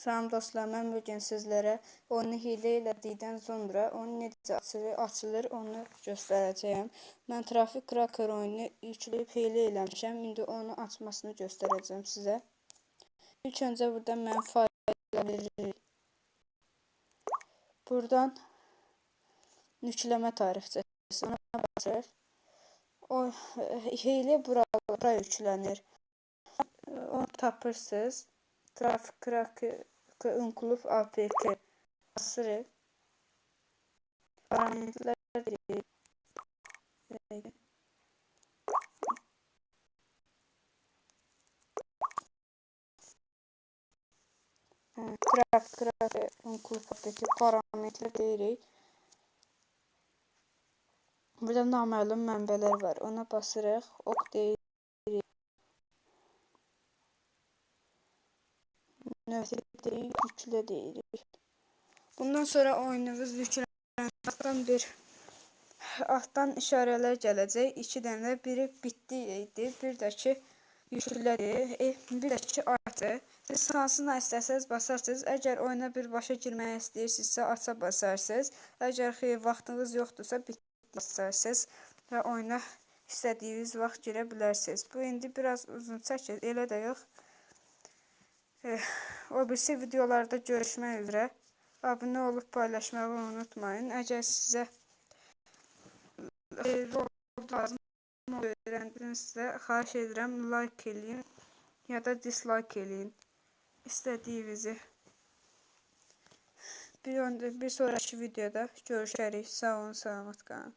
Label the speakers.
Speaker 1: Salam dostlar, mən bugün sizlərə onu hilə elədikdən sonra onu necə açılır, onu göstərəcəyəm. Mən Traffic Cracker oyunu yükləyib hilə eləmişəm. İndi onu açmasını göstərəcəm sizə. İlk öncə burada mən faylları Buradan yükləmə tarixçəsi ona basır. O hilə bura, bura yüklənir. Onu tapırsınız. Traffic Cracker Unculuf APK basırıq. Parametrlər deyirik. Traffic Cracker Unculuf APK parametrlər deyirik. Burada naməlum mənbələr var. Ona basırıq. Ok deyirik. Növbəti deyirik, yüklə deyirik. Bundan sonra oyununuz yüklənən bir altdan işarələr gələcək. 2 dənə biri bitdi idi, bir də ki yüklədir, e, bir də ki artı. Siz hansına istəsəz basarsınız. Əgər oyuna birbaşa girmək istəyirsinizsə aça basarsınız. Əgər xeyr vaxtınız yoxdursa bit basarsınız və oyuna istədiyiniz vaxt girə bilərsiniz. Bu indi biraz uzun çəkir, elə də yox. Eh, o birisi videolarda görüşmək üzrə. Abunə olub paylaşmağı unutmayın. Əgər sizə lazım öyrəndinizsə, xahiş edirəm like eləyin ya da dislike eləyin. İstədiyinizi. Bir, bir sonraki videoda görüşərik. Sağ olun, salamat qalın.